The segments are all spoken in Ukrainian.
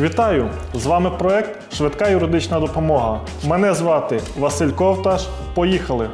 Вітаю! З вами проект Швидка юридична допомога. Мене звати Василь Ковташ. Поїхали!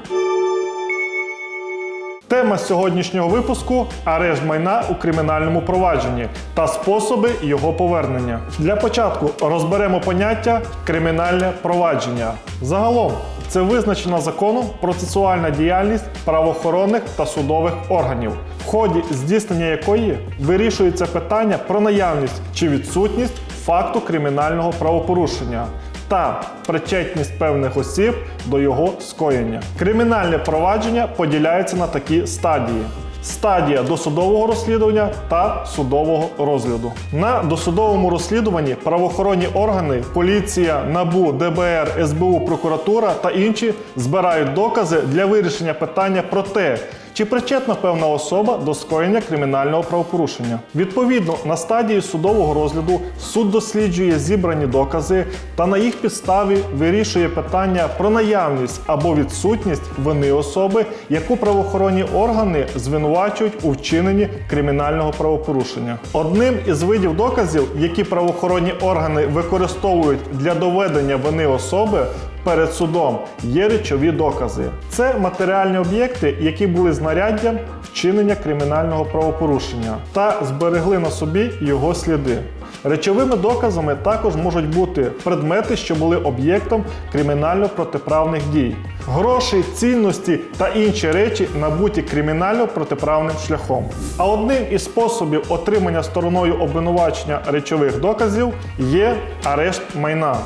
Тема сьогоднішнього випуску арешт майна у кримінальному провадженні та способи його повернення. Для початку розберемо поняття кримінальне провадження. Загалом це визначена законом процесуальна діяльність правоохоронних та судових органів, в ході здійснення якої вирішується питання про наявність чи відсутність факту кримінального правопорушення та причетність певних осіб до його скоєння. Кримінальне провадження поділяється на такі стадії. Стадія досудового розслідування та судового розгляду. На досудовому розслідуванні правоохоронні органи, поліція, НАБУ, ДБР, СБУ, прокуратура та інші збирають докази для вирішення питання про те, чи причетна певна особа до скоєння кримінального правопорушення. Відповідно, на стадії судового розгляду суд досліджує зібрані докази та на їх підставі вирішує питання про наявність або відсутність вини особи, яку правоохоронні органи звинувачують у вчиненні кримінального правопорушення. Одним із видів доказів, які правоохоронні органи використовують для доведення вини особи, перед судом є речові докази. Це матеріальні об'єкти, які були знаряддям вчинення кримінального правопорушення та зберегли на собі його сліди. Речовими доказами також можуть бути предмети, що були об'єктом кримінально-протиправних дій, гроші, цінності та інші речі, набуті кримінально-протиправним шляхом. А одним із способів отримання стороною обвинувачення речових доказів є арешт майна.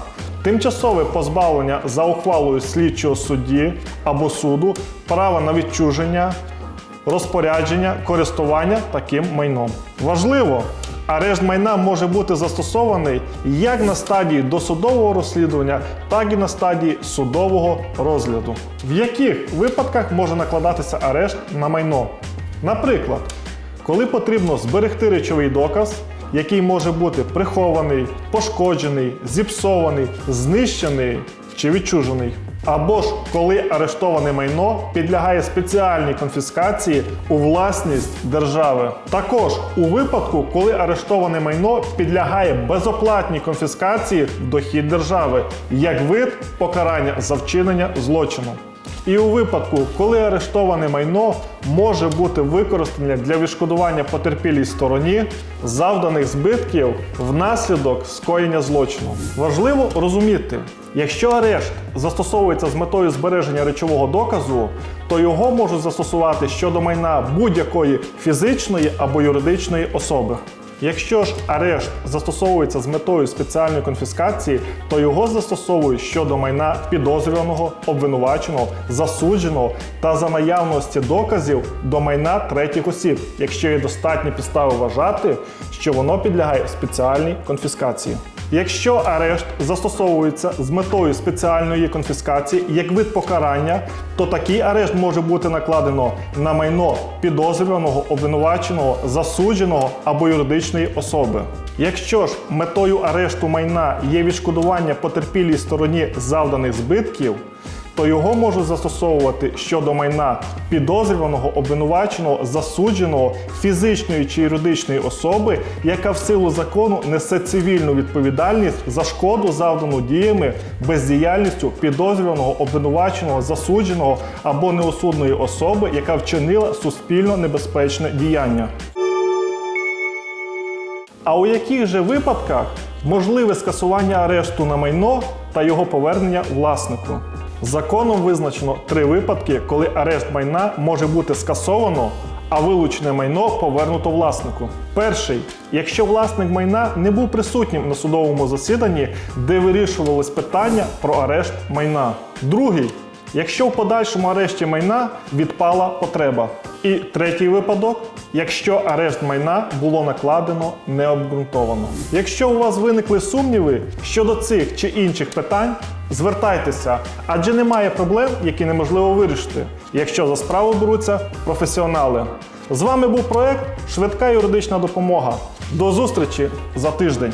Тимчасове позбавлення за ухвалою слідчого судді або суду права на відчуження, розпорядження, користування таким майном. Важливо, арешт майна може бути застосований як на стадії досудового розслідування, так і на стадії судового розгляду. В яких випадках може накладатися арешт на майно? Наприклад, коли потрібно зберегти речовий доказ, який може бути прихований, пошкоджений, зіпсований, знищений чи відчужений. Або ж коли арештоване майно підлягає спеціальній конфіскації у власність держави. Також у випадку, коли арештоване майно підлягає безоплатній конфіскації в дохід держави, як вид покарання за вчинення злочину. І у випадку, коли арештоване майно може бути використане для відшкодування потерпілій стороні завданих збитків внаслідок скоєння злочину. Важливо розуміти, якщо арешт застосовується з метою збереження речового доказу, то його можуть застосувати щодо майна будь-якої фізичної або юридичної особи. Якщо ж арешт застосовується з метою спеціальної конфіскації, то його застосовують щодо майна підозрюваного, обвинуваченого, засудженого та за наявності доказів до майна третіх осіб, якщо є достатні підстави вважати, що воно підлягає спеціальній конфіскації. Якщо арешт застосовується з метою спеціальної конфіскації як вид покарання, то такий арешт може бути накладено на майно підозрюваного, обвинуваченого, засудженого або юридичної особи. Якщо ж метою арешту майна є відшкодування потерпілій стороні завданих збитків, то його можуть застосовувати щодо майна підозрюваного, обвинуваченого, засудженого фізичної чи юридичної особи, яка в силу закону несе цивільну відповідальність за шкоду, завдану діями, бездіяльністю підозрюваного, обвинуваченого, засудженого або неосудної особи, яка вчинила суспільно небезпечне діяння. А у яких же випадках можливе скасування арешту на майно та його повернення власнику? Законом визначено три випадки, коли арешт майна може бути скасовано, а вилучене майно повернуто власнику. Перший, якщо власник майна не був присутнім на судовому засіданні, де вирішувалось питання про арешт майна. Другий, якщо в подальшому арешті майна відпала потреба. І третій випадок, якщо арешт майна було накладено необґрунтовано. Якщо у вас виникли сумніви щодо цих чи інших питань, звертайтеся, адже немає проблем, які неможливо вирішити, якщо за справу беруться професіонали. З вами був проект Швидка юридична допомога. До зустрічі за тиждень.